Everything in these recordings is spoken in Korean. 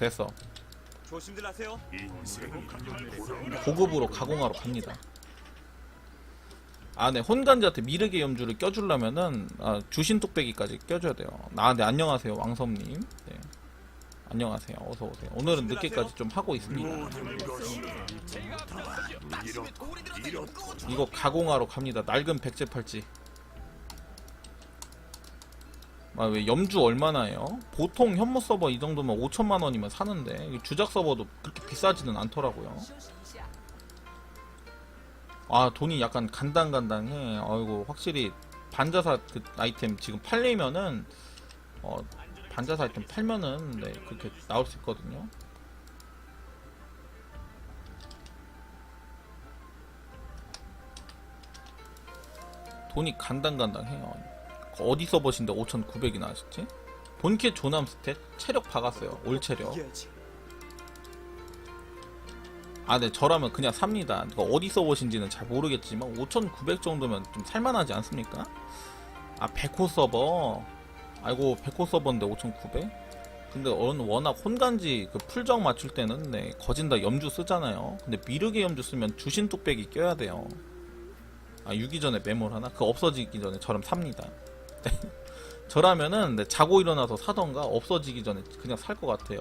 됐어. 조심들 하세요. 고급으로 가공하러 갑니다. 아, 네. 혼간지한테 미르게 염주를 껴주려면은, 아, 주신 뚝배기까지 껴줘야 돼요. 아, 네. 안녕하세요. 왕섭님. 네. 안녕하세요. 어서오세요. 오늘은 늦게까지 좀 하고 있습니다. 이거 가공하러 갑니다. 낡은 백제 팔찌. 아, 왜 염주 얼마나요? 보통 현무 서버 이 정도면 5천만 원이면 사는데 이 주작 서버도 그렇게 비싸지는 않더라고요. 아 돈이 약간 간당간당해. 아이고 확실히 반자사 그 아이템 지금 팔리면은 어 반자사 아이템 팔면은 네 그렇게 나올 수 있거든요. 돈이 간당간당해요. 어디 서버신데 5,900이 나왔지? 본캐 조남 스탯 체력 박았어요. 올 체력. 아, 네, 저라면 그냥 삽니다. 그러니까 어디 서버신지는 잘 모르겠지만 5,900 정도면 좀 살만하지 않습니까? 아, 백호 서버. 아이고, 백호 서버인데 5,900? 근데 워낙 혼간지 그 풀정 맞출 때는 네, 거진다 염주 쓰잖아요. 근데 미르게 염주 쓰면 주신 뚝배기 껴야 돼요. 아, 유기 전에 메모를 하나? 그거 없어지기 전에 저럼 삽니다. 저라면은 네, 자고 일어나서 사던가 없어지기 전에 그냥 살 것 같아요.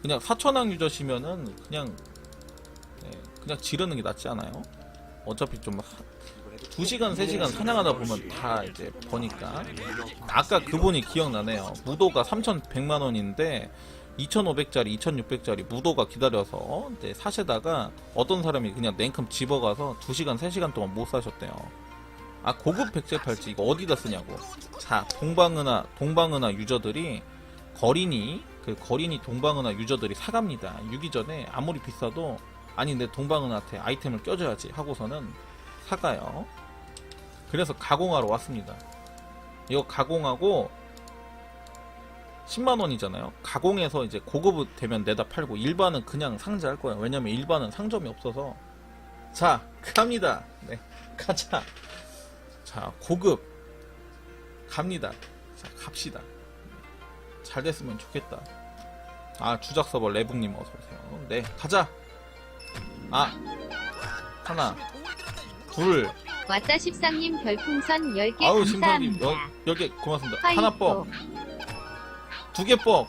그냥 사천왕 유저시면은 그냥 네, 그냥 지르는 게 낫지 않아요? 어차피 좀 이번에도 2시간, 3시간 사냥하다 보면 다 이제 버니까. 아까 그분이 기억나네요. 무도가 3,100만원인데, 2,500짜리, 2,600짜리 무도가 기다려서 사시다가 어떤 사람이 그냥 냉큼 집어가서 2시간, 3시간 동안 못 사셨대요. 아, 고급 백제 팔찌 이거 어디다 쓰냐고. 자, 동방은하, 동방은하 유저들이 거린이, 그 거린이 동방은하 유저들이 사갑니다. 유기 전에 아무리 비싸도 아니 내 동방은한테 아이템을 껴줘야지 하고서는 사가요. 그래서 가공하러 왔습니다. 이거 가공하고 10만 원이잖아요. 가공해서 이제 고급 되면 내다 팔고 일반은 그냥 상자할 거예요. 왜냐면 일반은 상점이 없어서. 자, 갑니다. 네, 가자. 자, 고급 갑니다. 자, 갑시다. 잘 됐으면 좋겠다. 아, 주작 서버 레붕님 어서 오세요. 네, 가자. 아, 하나, 둘, 왔다 13님 별풍선 10개 아우 심사님 감사합니다. 열개 고맙습니다. 화이트. 하나 뻑, 두 개 뻑.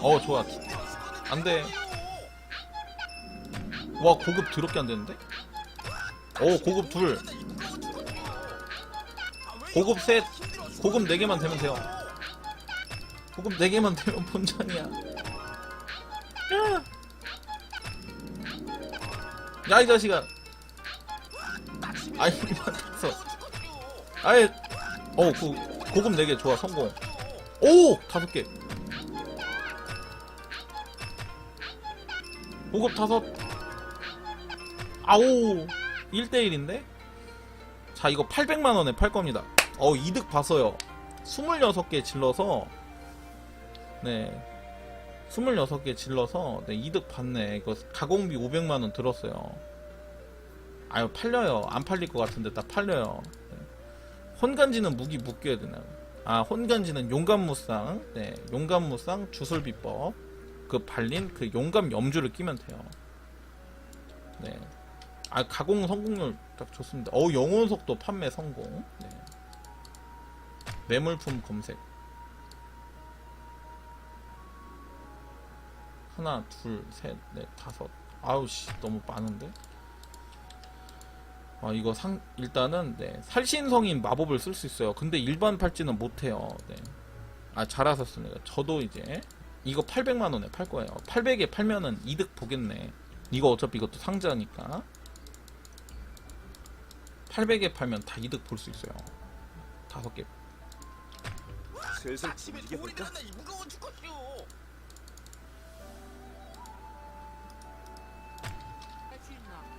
어 좋아. 안 돼. 와 고급 더럽게 안 되는데? 오 고급 둘. 고급 셋. 고급 네 개만 되면 돼요. 고급 네 개만 되면 본전이야. 야 이 자식아. 아이 맞았어. 아예 어 그, 고급 4개 좋아 성공 오 다섯 개 고급 다섯 아오 1대1인데? 자 이거 800만원에 팔 겁니다. 어 이득 봤어요. 26개 질러서 네. 26개 질러서 네 이득 봤네. 이거 가공비 500만원 들었어요. 아유 팔려요. 안 팔릴 것 같은데 다 팔려요. 네. 혼간지는 무기 묶여야 되나요? 아 혼간지는 용감무쌍. 네 용감무쌍 주술비법. 그 발린 그 용감 염주를 끼면 돼요. 네 아 가공 성공률 딱 좋습니다 어 영혼 속도 판매 성공 네 매물품 검색 하나 둘 셋 넷 다섯 아우 씨 너무 많은데 아 이거 상 일단은 네 살신성인 마법을 쓸 수 있어요. 근데 일반 팔찌는 못해요. 네. 아 잘하셨습니다. 저도 이제 이거 800만 원에 팔 거예요. 800에 팔면은 이득 보겠네. 이거 어차피 이것도 상자니까 800에 팔면 다 이득 볼 수 있어요. 다섯 개. 슬슬 움직여 볼까?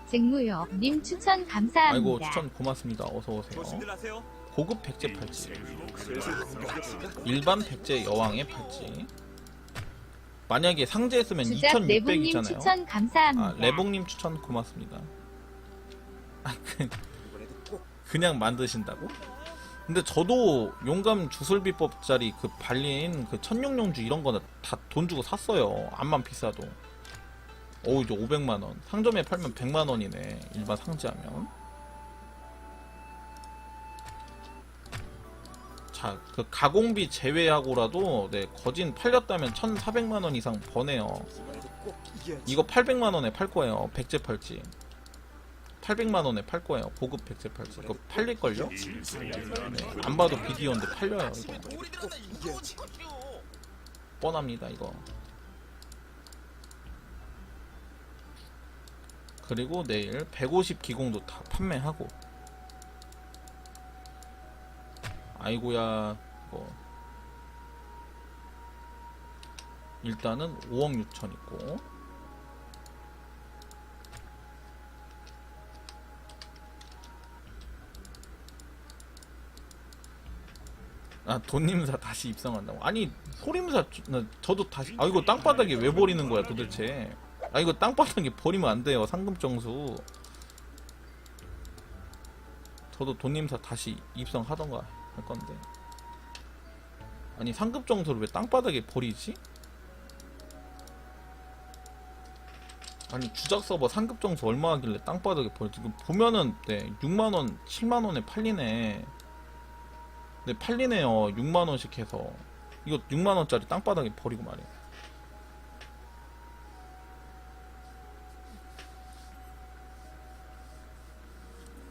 쟁무역님 추천 감사합니다. 아이고 추천 고맙습니다. 어서 오세요. 조심들 하세요. 고급 백제 팔찌. 슬슬 움직여 볼까? 일반 백제 여왕의 팔찌. 만약에 쓰면 주작 2600 내부님 있잖아요. 추천 감사합니다. 아, 레봉님 추천 고맙습니다. 아, 그, 그냥 만드신다고? 근데 저도 용감 주술비법짜리 그 발린 그 천룡룡주 이런 거는 다 돈 주고 샀어요. 암만 비싸도. 오 이제 500만 원. 상점에 팔면 100만 원이네. 일반 상지하면. 자, 그 가공비 제외하고라도 네, 거진 팔렸다면 1,400만 원 이상 버네요. 이겨야지. 이거 800만 원에 팔 거예요. 백제 팔찌. 800만 원에 팔 거예요. 고급 백제 팔찌. 이거 팔릴 걸요? 네, 안 봐도 비디오인데 팔려요. 이거. 뻔합니다. 이거. 그리고 내일 150 기공도 다 판매하고. 아이고야. 이거 일단은 5억 6천 있고. 아 돈님사 다시 입성한다고? 아니 소림사 저- 나- 저도 다시 아 이거 땅바닥에 왜 버리는 거야 도대체? 아 이거 땅바닥에 버리면 안 돼요 상금 정수. 저도 돈님사 다시 입성하던가 할 건데. 아니 상급 정수를 왜 땅바닥에 버리지? 아니 주작 서버 상급 정수 얼마 하길래 땅바닥에 버리지? 보면은 네 6만 원 7만 원에 팔리네 네, 팔리네요. 6만원씩 해서. 이거 6만원짜리 땅바닥에 버리고 말이에요.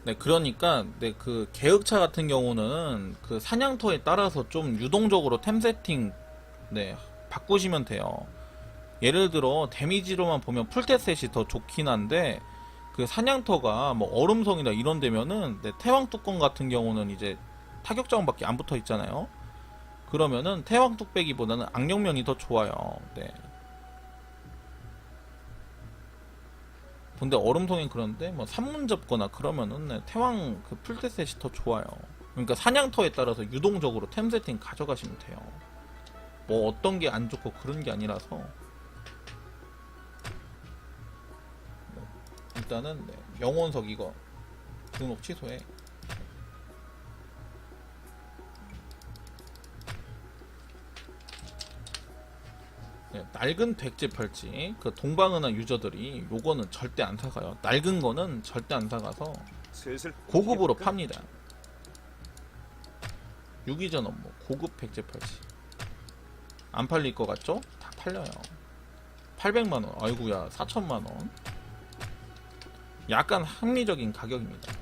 네, 그러니까, 네, 그, 계획차 같은 경우는, 그, 사냥터에 따라서 좀 유동적으로 템 세팅, 네, 바꾸시면 돼요. 예를 들어, 데미지로만 보면 풀테셋이 더 좋긴 한데, 그 사냥터가 뭐 얼음성이나 이런 데면은, 네, 태왕 뚜껑 같은 경우는 이제 타격 자원밖에 안 붙어 있잖아요. 그러면은 태왕 뚝배기보다는 악령면이 더 좋아요. 네. 근데 얼음성인 그런데 뭐 산문 접거나 그러면은 네, 태왕 그 풀테셋이 더 좋아요. 그러니까 사냥터에 따라서 유동적으로 템 세팅 가져가시면 돼요. 뭐 어떤 게 안 좋고 그런 게 아니라서 네. 일단은 네, 영혼석 이거 등록 취소해. 네, 낡은 백제 팔찌 그 동방은하 유저들이 요거는 절대 안 사가요. 낡은 거는 절대 안 사가서 고급으로? 팝니다. 유기전 업무 고급 백제 팔찌 안 팔릴 것 같죠? 다 팔려요. 800만 원, 아이구야 4천만 원. 약간 합리적인 가격입니다.